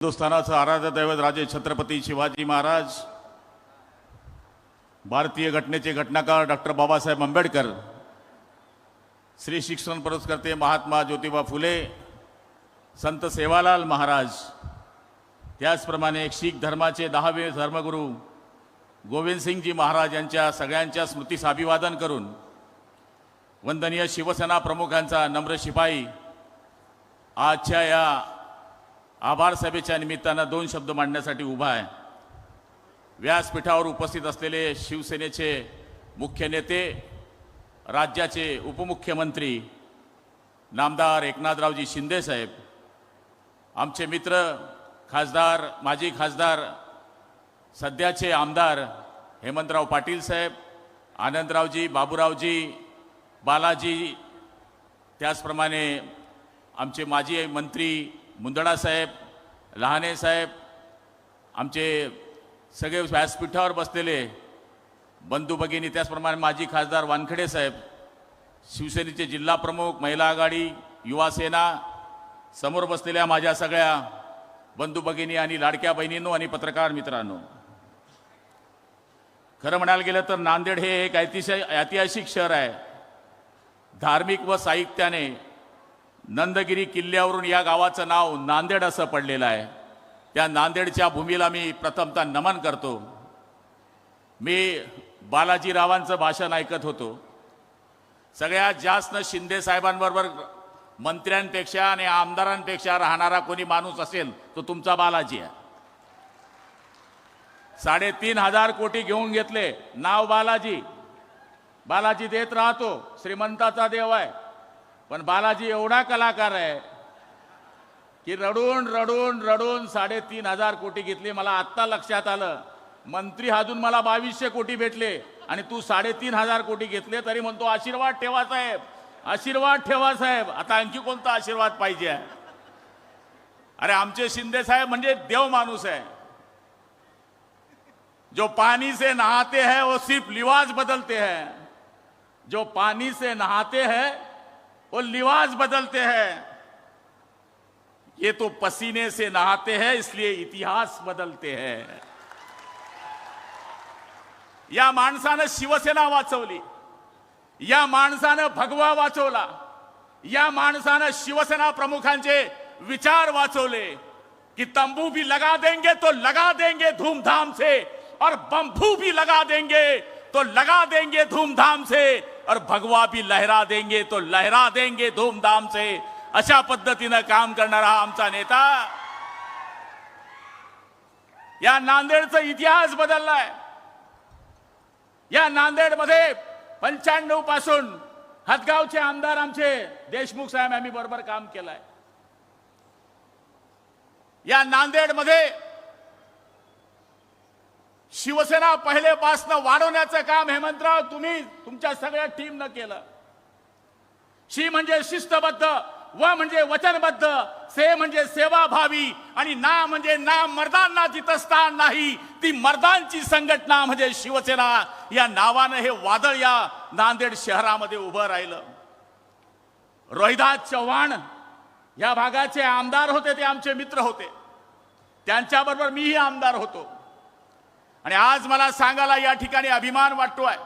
हिंदुस्थानाचं आराध्य दैवत राजे छत्रपती शिवाजी महाराज भारतीय घटनेचे घटनाकार डॉक्टर बाबासाहेब आंबेडकर श्री शिक्षण पुरस्कर्ते महात्मा ज्योतिबा फुले संत सेवालाल महाराज त्याचप्रमाणे शीख धर्माचे दहावे धर्मगुरू गोविंदसिंगजी महाराज यांच्या सगळ्यांच्या स्मृतीस अभिवादन करून वंदनीय शिवसेना प्रमुखांचा नम्र शिपाई आजच्या या आभार सभेच्या निमित्तानं दोन शब्द मांडण्यासाठी उभा आहे. व्यासपीठावर उपस्थित असलेले शिवसेनेचे मुख्य नेते राज्याचे उपमुख्यमंत्री नामदार एकनाथरावजी शिंदेसाहेब आमचे मित्र खासदार माजी खासदार सध्याचे आमदार हेमंतराव पाटील साहेब आनंदरावजी बाबूरावजी बालाजी त्याचप्रमाणे आमचे माजी मंत्री मुंदडा साहेब लहाने साहेब आमचे सगळे व्यासपीठावर बसलेले बंधू भगिनी त्याचप्रमाणे माजी खासदार वानखडे साहेब शिवसेनेचे जिल्हा प्रमुख महिला आघाडी युवा सेना समोर बसलेल्या माझ्या सगळ्या बंधू भगिनी आणि लाडक्या बहिणींनो आणि पत्रकार मित्रांनो. खरं म्हणायला गेलं तर नांदेड हे एक ऐतिशय ऐतिहासिक शहर आहे. धार्मिक व साहित्याने नंदगिरी किल्ल्यावरून या गावाचं नाव नांदेड असं पडलेलं आहे. त्या नांदेडच्या भूमीला मी प्रथमतः नमन करतो. मी बालाजीरावांचं भाषण ऐकत होतो. सगळ्यात जास्त शिंदे साहेबांबरोबर मंत्र्यांपेक्षा आणि आमदारांपेक्षा राहणारा कोणी माणूस असेल तो तुमचा बालाजी आहे. साडेतीन हजार कोटी घेऊन घेतले. नाव बालाजी. बालाजी देत राहतो. श्रीमंताचा देव आहे. पण बालाजी एवढा कलाकार आहे की रडून रडून रडून साडेतीन हजार कोटी घेतली. मला आत्ता लक्षात आलं. मंत्री हादून मला बावीसशे कोटी भेटले आणि तू साडेतीन हजार कोटी घेतले तरी म्हणतो आशीर्वाद ठेवा साहेब आशीर्वाद ठेवा साहेब. आता आणखी कोणता आशीर्वाद पाहिजे? आहे अरे आमचे शिंदे साहेब म्हणजे देव माणूस आहे. जो पानी से नहाते हैं वो सिर्फ लिवाज बदलते हैं. जो पानी से नहाते हैं वो लिवाज बदलते हैं। ये तो पसीने से नहाते हैं, इसलिए इतिहास बदलते हैं। या माणसानं शिवसेना वाचवली, या माणसानं भगवा वाचवला, या माणसानं शिवसेना प्रमुखांचे विचार वाचवले कि तंबू भी लगा देंगे तो लगा देंगे धूमधाम से, और बम्बू भी लगा देंगे तो लगा देंगे धूमधाम से। और भगवा भी लहरा देंगे तो लहरा देंगे धूमधाम से। अशा पद्धतीनं काम करणारा हा आमचा नेता। या नांदेडचा इतिहास बदललाय। या नांदेडमध्ये पंच्याण्णवपासून हदगावचे आमदार आमचे देशमुख साहेब आम्ही बरोबर काम केलंय। या नांदेडमध्ये शिवसेना पहिलेपासनं वाढवण्याचं काम हेमंतराव तुम्ही तुमच्या सगळ्या टीमनं केलं. शी म्हणजे शिस्तबद्ध व म्हणजे वचनबद्ध से म्हणजे सेवाभावी आणि ना म्हणजे ना मर्दांना जिथं स्थान नाही ती मर्दांची संघटना म्हणजे शिवसेना. या नावानं हे वादळ या नांदेड शहरामध्ये उभं राहिलं. रोहिदास चव्हाण या भागाचे आमदार होते ते आमचे मित्र होते. त्यांच्याबरोबर मीही आमदार होतो. आणि आज मला सांगायला या ठिकाणी अभिमान वाटतोय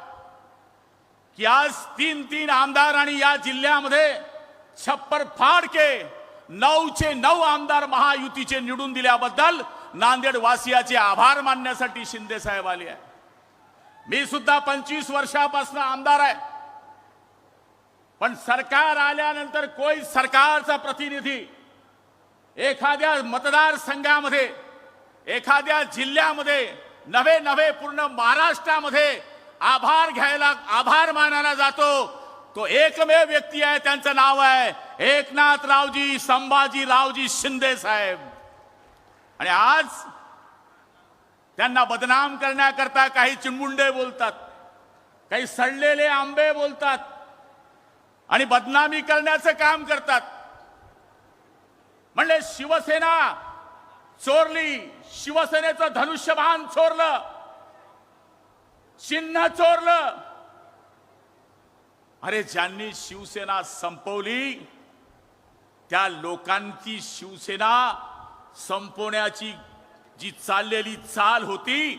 की आज तीन तीन आमदार आणि या जिल्ह्यामध्ये छप्पर फाड के नऊचे नऊ आमदार महायुतीचे निवडून दिल्याबद्दल नांदेड वासियाचे आभार मानण्यासाठी शिंदे साहेब आले आहे मी सुद्धा पंचवीस वर्षापासून आमदार आहे. पण सरकार आल्यानंतर कोई सरकारचा प्रतिनिधी एखाद्या मतदारसंघामध्ये एखाद्या जिल्ह्यामध्ये नवे नवे पूर्ण महाराष्ट्रामध्ये आभार घ्यायला आभार मानायला जातो. तो एकमेव व्यक्ती आहे त्यांचं नाव आहे एकनाथरावजी संभाजी रावजी शिंदे साहेब. आणि आज त्यांना बदनाम करण्याकरता काही चिंगुंडे बोलतात काही सडलेले आंबे बोलतात आणि बदनामी करण्याचं काम करतात. म्हणले शिवसेना चोरली. शिवसेनेचं धनुष्यबाण चोरलं. चिन्ह चोरलं. अरे ज्यांनी शिवसेना संपवली त्या लोकांची शिवसेना संपवण्याची जी चाललेली चाल होती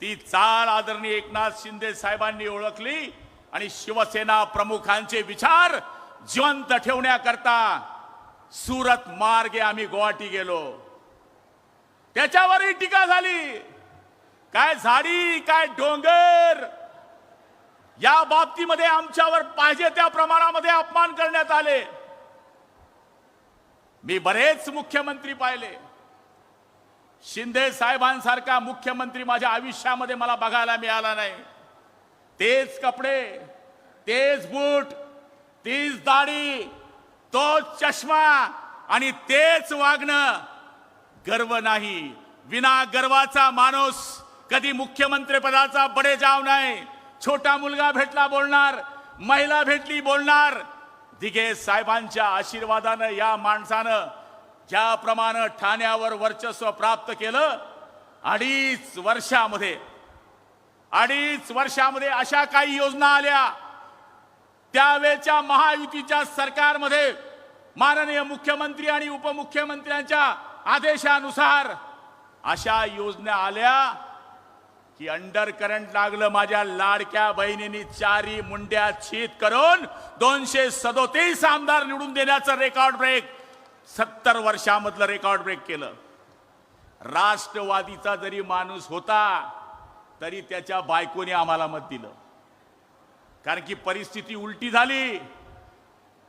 ती चाल आदरणीय एकनाथ शिंदे साहेबांनी ओळखली आणि शिवसेना प्रमुखांचे विचार जिवंत ठेवण्याकरता सुरत मार्गे आम्ही गुवाहाटी गेलो. त्याच्यावरही टीका झाली. काय झाडी काय डोंगर या बाबतीमध्ये आमच्यावर पाहिजे त्या प्रमाणामध्ये अपमान करण्यात आले. मी बरेच मुख्यमंत्री पाहिले. शिंदे साहेबांसारखा मुख्यमंत्री माझ्या आयुष्यामध्ये मला बघायला मिळाला नाही. तेच कपडे तेच बूट तीच दाढी तोच चष्मा आणि तेच वागणं गर्व नाही. विना गर्वाचा माणूस कधी मुख्यमंत्री पदाचा बडे जाव नाही छोटा मुलगा भेटला बोलणार महिला भेटली बोलणार. दिघे साहेबांच्या आशीर्वादानं या माणसानं ज्याप्रमाणे ठाण्यावर वर्चस्व प्राप्त केलं अडीच वर्षामध्ये अडीच वर्षामध्ये अशा काही योजना आल्या. त्यावेळच्या महायुतीच्या सरकारमध्ये माननीय मुख्यमंत्री आणि उपमुख्यमंत्र्यांच्या आदेशानुसार अशा योजना आल्या की अंडर करंट लागलं माझ्या लाडक्या बहिणींनी चारी मुंड्या छीत करून दोनशे सदोतीस आमदार निवडून देण्याचं रेकॉर्ड ब्रेक सत्तर वर्षामधलं रेकॉर्ड ब्रेक केलं. राष्ट्रवादीचा जरी माणूस होता तरी त्याच्या बायकोने आम्हाला मत दिलं. कारण की परिस्थिती उलटी झाली.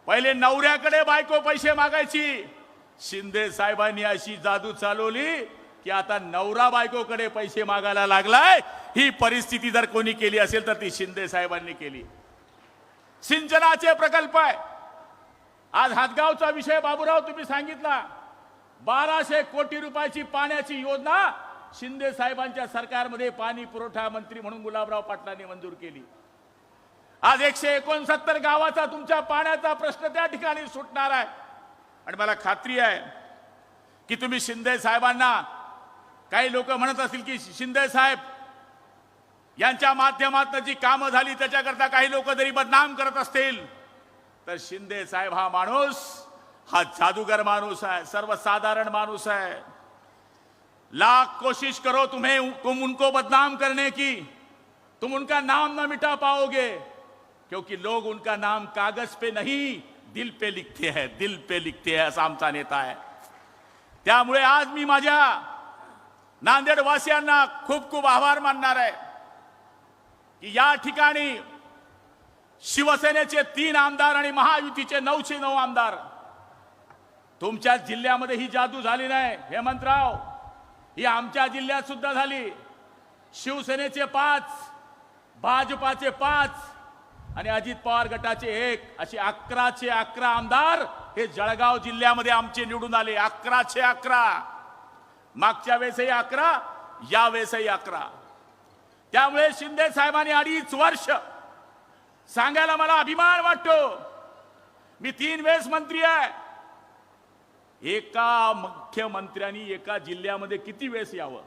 पहिले नवऱ्याकडे बायको पैसे मागायची शिंदे साहेबांनी अशी जादू चालवली की आता नवरा बायकोकडे पैसे मागायला लागलाय. ही परिस्थिती जर कोणी केली असेल तर ती शिंदे साहेबांनी केली. सिंचनाचे प्रकल्प आहे. आज हातगावचा विषय बाबूराव तुम्ही सांगितला. बाराशे कोटी रुपयाची पाण्याची योजना शिंदे साहेबांच्या सरकारमध्ये पाणी पुरवठा मंत्री म्हणून गुलाबराव पाटलांनी मंजूर केली. आज एकशे एकोणसत्तर गावाचा तुमच्या पाण्याचा प्रश्न त्या ठिकाणी सुटणार आहे. आणि मला खात्री आहे की तुम्ही शिंदे साहेबांना काही लोक म्हणत असतील की शिंदे साहेब यांच्या माध्यमातून जी कामं झाली त्याच्याकरता काही लोक जरी बदनाम करत असतील तर शिंदे साहेब हा माणूस हा जादूगर माणूस आहे सर्वसाधारण माणूस है लाख कोशिश करो तुम्हें तुम उनको बदनाम करने की तुम उनका नाम न मिटा पाओगे क्योंकि लोग उनका नाम कागज पे नहीं दिल पे लिखते है दिल पे लिखते है असा आमचा नेता आहे त्यामुळे आज मी माझ्या नांदेडवासियांना खूप खूप आभार मानणार आहे की या ठिकाणी शिवसेनेचे तीन आमदार आणि महायुतीचे नऊशे नऊ आमदार तुमच्या जिल्ह्यामध्ये ही जादू झाली नाही हेमंतराव. ही आमच्या जिल्ह्यात सुद्धा झाली. शिवसेनेचे पाच भाजपाचे पाच आणि अजित पवार गटाचे एक असे अकराचे अकरा आमदार हे जळगाव जिल्ह्यामध्ये आमचे निवडून आले. अकराचे अकरा. मागच्या वेळेसही अकरा या वेळेसही अकरा. त्यामुळे शिंदे साहेबांनी अडीच वर्ष सांगायला मला अभिमान वाटतो. मी तीन वेळेस मंत्री आहे. एका मुख्यमंत्र्यांनी एका जिल्ह्यामध्ये किती वेळेस यावं?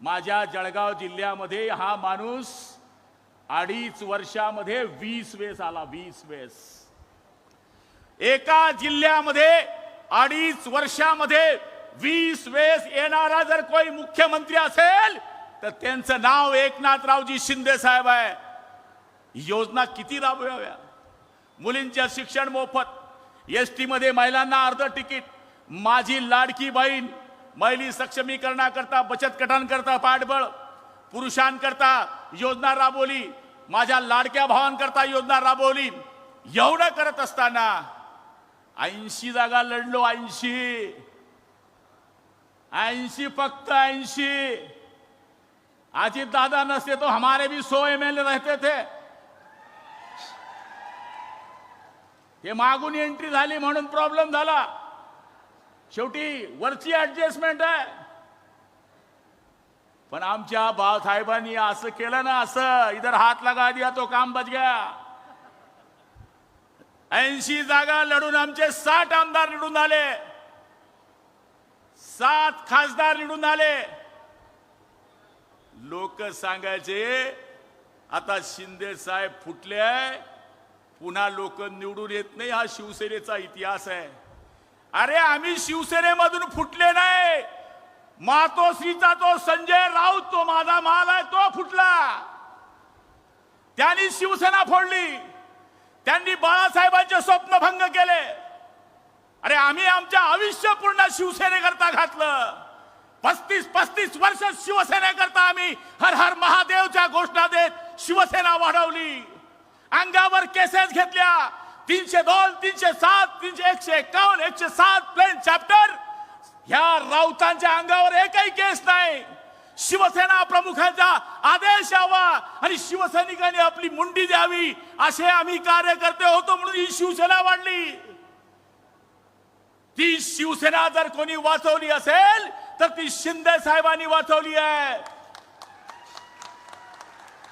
माझ्या जळगाव जिल्ह्यामध्ये हा माणूस अडीच वर्षामध्ये वीस वेळेस आला वीस वेळेस एका जिल्ह्यामध्ये अडीच वर्षामध्ये वीस वेळेस येणारा जर कोणी मुख्यमंत्री असेल तर त्यांचं नाव एकनाथरावजी शिंदे साहेब आहे. योजना किती राबवाव्या? मुलींच्या शिक्षण मोफत एस टीमध्ये महिलांना अर्ध तिकीट माझी लाडकी बहीण महिली सक्षमीकरणाकरता बचत गटांकरता पाठबळ पुरुषांकरता योजना राबवली. माझ्या लाडक्या भावांकरता योजना राबवली. एवढं करत असताना ऐंशी जागा लढलो ऐंशी. ऐंशी फक्त ऐंशी. अजित दादा नसते तो हमारे भी सो एम एल रहते थे. हे मागून एंट्री झाली म्हणून प्रॉब्लेम झाला. शेवटी वरची ऍडजस्टमेंट आहे. पण आमच्या बाळासाहेबांनी असं केलं ना असं. इधर हात लगा दिया तो काम बच गया. ऐंशी जागा लढून आमचे साठ आमदार निवडून आले. सात खासदार निवडून आले. लोक सांगायचे आता शिंदे साहेब फुटले आहे पुन्हा लोक निवडून येत नाही हा शिवसेनेचा इतिहास आहे. अरे आम्ही शिवसेनेमधून फुटले नाही. मातोश्रीचा तो संजय राऊत तो माझा माल आहे तो फुटला. त्यांनी शिवसेना फोडली. त्यांनी बाळासाहेबांचे स्वप्नभंग केले. अरे आम्ही आमच्या आयुष्य पूर्ण शिवसेनेकरता घातलं. पस्तीस पस्तीस वर्ष शिवसेनेकरता आम्ही हर हर महादेवच्या घोषणा देत शिवसेना वाढवली. अंगावर केसेस घेतल्या. तीनशे दोन तीनशे सात तीनशे एकशे एकावन्न एकशे सात प्लेन चॅप्टर ह्या राऊतांच्या अंगावर एकही केस नाही. शिवसेना प्रमुखांचा आदेश यावा आणि शिवसैनिकांनी आपली मुंडी द्यावी असे आम्ही कार्यकर्ते होतो म्हणून ही शिवसेना वाढली. ती शिवसेना जर कोणी वाचवली असेल तर ती शिंदे साहेबांनी वाचवली आहे.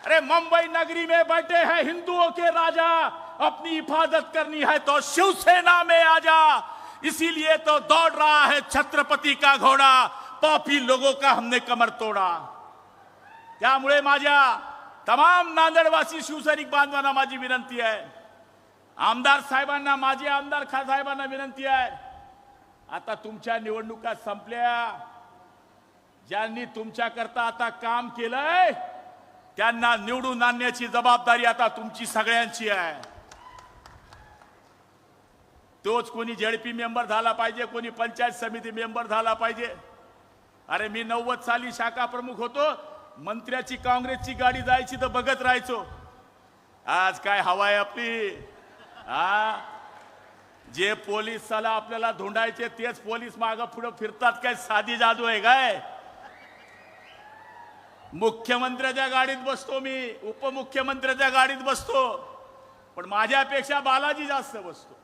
अरे मुंबई नगरी में बैठे हैं हिंदुओं के राजा अपनी हिफाजत करनी है तो शिवसेना में आजा. इसीलिए तो दौड़ रहा है छत्रपति का घोड़ा। पापी लोगों का हमने कमर तोड़ा। त्यामुळे माझ्या तमाम नांदेडवासी शिवसैनिक बांधवांना माझी विनंती आहे। आमदार साहेबांना माझे आमदार खा साहेबांना विनंती आहे। आता तुमच्या निवडणुका संपल्या। ज्यांनी तुमच्याकरता आता काम केलंय त्यांना निवडून आणण्याची जबाबदारी आता तुमची सगळ्यांची आहे। तोच कोणी झेडपी मेंबर झाला पाहिजे कोणी पंचायत समिती मेंबर झाला पाहिजे. अरे मी नव्वद साली शाखा प्रमुख होतो मंत्र्याची काँग्रेसची गाडी जायची तर बघत राहायचो. आज काय हवा आहे आपली? हा जे पोलीस साला आपल्याला धुंडायचे तेच पोलीस माग पुढे फिरतात काय साधी जादू आहे काय? मुख्यमंत्र्याच्या गाडीत बसतो मी उपमुख्यमंत्र्याच्या गाडीत बसतो. पण माझ्यापेक्षा बालाजी जास्त बसतो.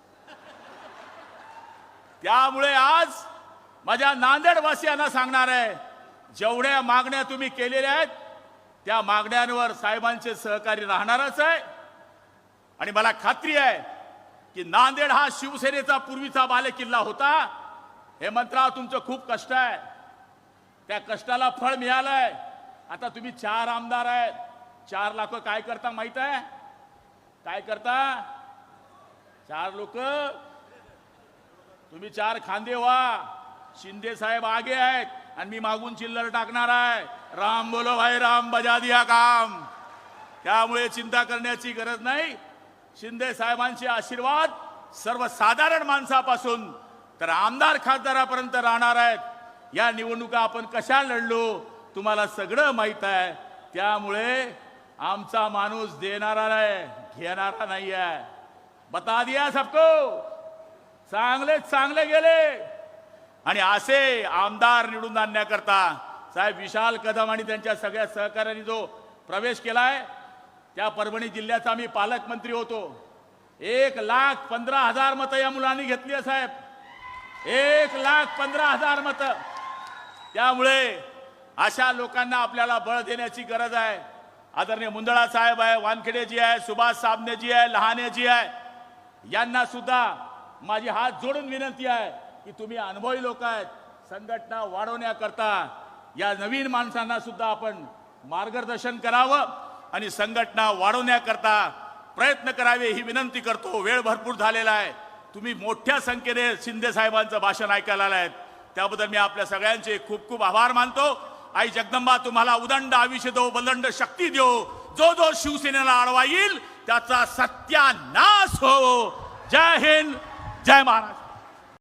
त्यामुळे आज माझ्या नांदेडवासियांना सांगणार आहे जेवढ्या मागण्या तुम्ही केलेल्या आहेत त्या मागण्यांवर साहेबांचे सहकारी राहणारच आहे. आणि मला खात्री आहे की नांदेड हा शिवसेनेचा पूर्वीचा बालेकिल्ला होता. हे मंत्रा तुमचं खूप कष्ट आहे. त्या कष्टाला फळ मिळालंय. आता तुम्ही चार आमदार आहेत. चार लाख काय करता माहीत आहे? काय करता? चार लोक तुम्ही चार खांदे व्हा. शिंदे साहेब आगे आहेत आणि मी मागून चिल्लर टाकणार आहे. राम बोलो भाई राम बजा दिया काम. त्यामुळे चिंता करण्याची गरज नाही. शिंदे साहेबांचे आशीर्वाद सर्वसाधारण माणसापासून तर आमदार खासदारापर्यंत राहणार आहेत. या निवडणुका आपण कशा लढलो तुम्हाला सगळं माहीत आहे. त्यामुळे आमचा माणूस देणारा नाही घेणारा नाही आहे बता दिया सबको. चांगले चांगले गेले. आणि असे आमदार निवडून आणण्याकरता साहेब विशाल कदम आणि त्यांच्या सगळ्या सहकाऱ्यांनी जो प्रवेश केलाय त्या परभणी जिल्ह्याचा मी पालकमंत्री होतो. एक लाख पंधरा हजार मतं या मुलांनी घेतली आहे साहेब. एक लाख पंधरा हजार मतं. त्यामुळे अशा लोकांना आपल्याला बळ देण्याची गरज आहे. आदरणीय मुंदळा साहेब आहे वानखेडेजी आहे सुभाष साबनेजी आहे लहानेजी आहे. यांना सुद्धा माझी हात जोडून विनंती आहे की तुम्ही अनुभवी लोक आहेत. संघटना वाढवण्याकरता या नवीन माणसांना सुद्धा आपण मार्गदर्शन करावं आणि संघटना वाढवण्याकरता प्रयत्न करावे ही विनंती करतो. वेळ भरपूर झालेला आहे. तुम्ही मोठ्या संख्येने शिंदे साहेबांचं भाषण ऐकायला आहेत त्याबद्दल मी आपल्या सगळ्यांचे खूप खूप आभार मानतो. आई जगदंबा तुम्हाला उदंड आयुष्य देऊ बलंड शक्ती देऊ. जो जो शिवसेनेला अडवा येईल त्याचा सत्यानाश हो. जय हिंद. जय महाराष्ट्र